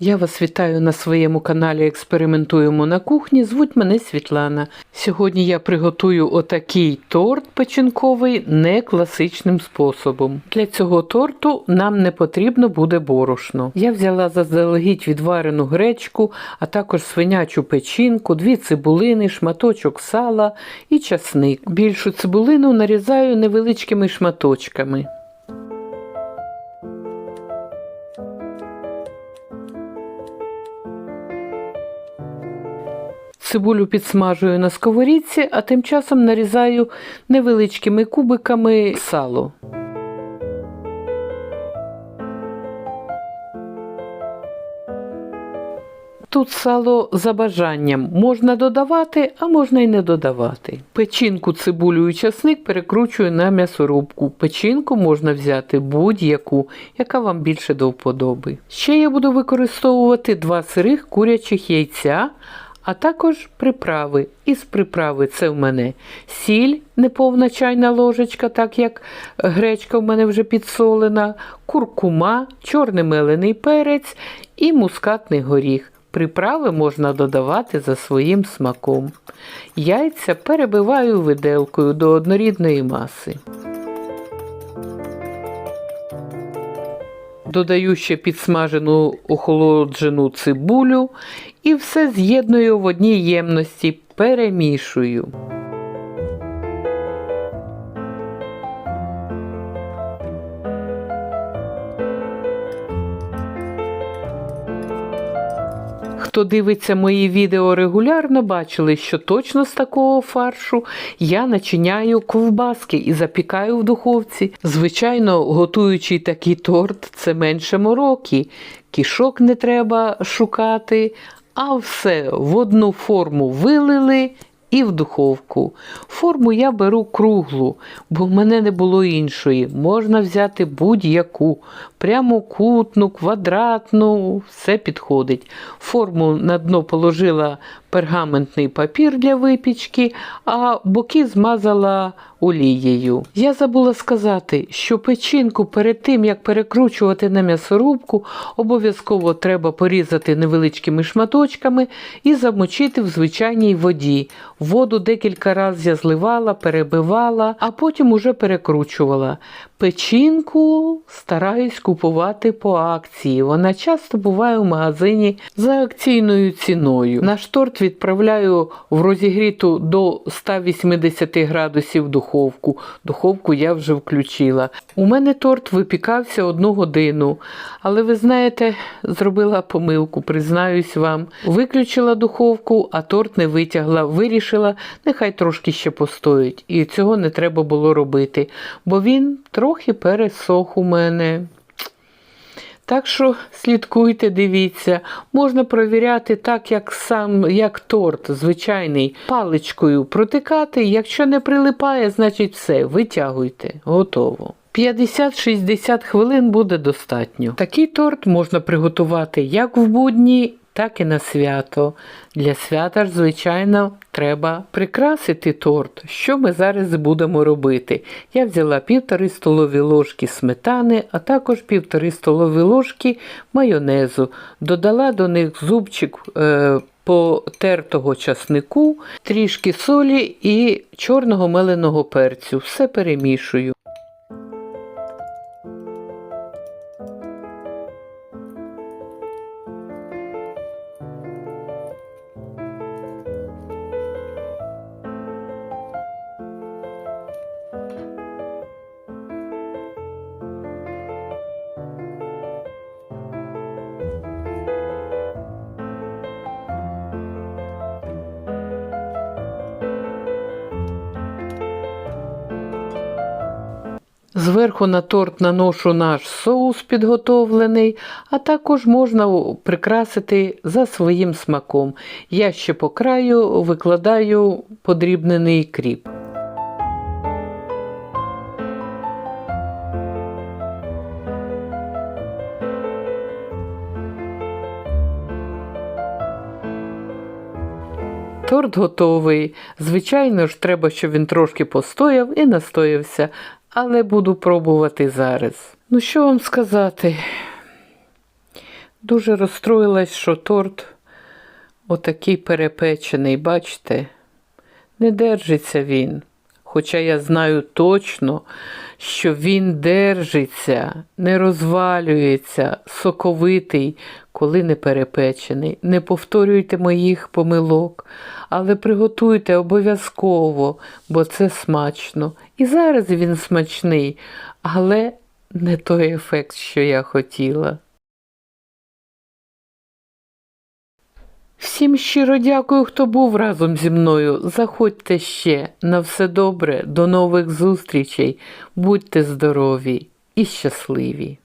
Я вас вітаю на своєму каналі Експериментуємо на кухні. Звуть мене Світлана. Сьогодні я приготую отакий торт печінковий не класичним способом. Для цього торту нам не потрібно буде борошно. Я взяла заздалегідь відварену гречку, а також свинячу печінку, дві цибулини, шматочок сала і часник. Більшу цибулину нарізаю невеличкими шматочками. Цибулю підсмажую на сковорідці, а тим часом нарізаю невеличкими кубиками сало. Тут сало за бажанням можна додавати, а можна й не додавати. Печінку, цибулю і часник перекручую на м'ясорубку. Печінку можна взяти будь-яку, яка вам більше до вподоби. Ще я буду використовувати два сирих курячих яйця, а також приправи. Із приправи це в мене сіль, неповна чайна ложечка, так як гречка в мене вже підсолена, куркума, чорний мелений перець і мускатний горіх. Приправи можна додавати за своїм смаком. Яйця перебиваю виделкою до однорідної маси. Додаю ще підсмажену охолоджену цибулю і все з'єдную в одній ємності, перемішую. Хто дивиться мої відео регулярно, бачили, що точно з такого фаршу я начиняю ковбаски і запікаю в духовці. Звичайно, готуючи такий торт, це менше мороки. Кішок не треба шукати, а все в одну форму вилили і в духовку. Форму я беру круглу, бо в мене не було іншої. Можна взяти будь-яку, прямокутну, квадратну, все підходить. Форму на дно положила пергаментний папір для випічки, а боки змазала олією. Я забула сказати, що печінку перед тим, як перекручувати на м'ясорубку, обов'язково треба порізати невеличкими шматочками і замочити в звичайній воді. Воду декілька разів я зливала, перебивала, а потім уже перекручувала. Печінку стараюсь купувати по акції. Вона часто буває в магазині за акційною ціною. Наш торт відправляю в розігріту до 180 градусів духовку. Духовку я вже включила. У мене торт випікався одну годину, але ви знаєте, зробила помилку, признаюсь вам. Виключила духовку, а торт не витягла. Вирішила, нехай трошки ще постоїть. І цього не треба було робити, бо він трохи пересох у мене. Так що слідкуйте, дивіться, можна провіряти так, як сам як торт, звичайний, паличкою протикати. Якщо не прилипає, значить все, витягуйте, готово. 50-60 хвилин буде достатньо. Такий торт можна приготувати як в будні, так і на свято. Для свята ж, звичайно, треба прикрасити торт. Що ми зараз будемо робити? Я взяла півтори столові ложки сметани, а також півтори столові ложки майонезу. Додала до них зубчик. Е Потертого часнику, трішки солі і чорного меленого перцю. Все перемішую. Зверху на торт наношу наш соус підготовлений, а також можна прикрасити за своїм смаком. Я ще по краю викладаю подрібнений кріп. Торт готовий. Звичайно ж, треба, щоб він трошки постояв і настоявся, але буду пробувати зараз. Ну, що вам сказати? Дуже розстроїлась, що торт отакий перепечений, бачите, не держиться він. Хоча я знаю точно, що він держиться, не розвалюється, соковитий, коли не перепечений. Не повторюйте моїх помилок, але приготуйте обов'язково, бо це смачно. І зараз він смачний, але не той ефект, що я хотіла. Всім щиро дякую, хто був разом зі мною. Заходьте ще. На все добре, до нових зустрічей. Будьте здорові і щасливі!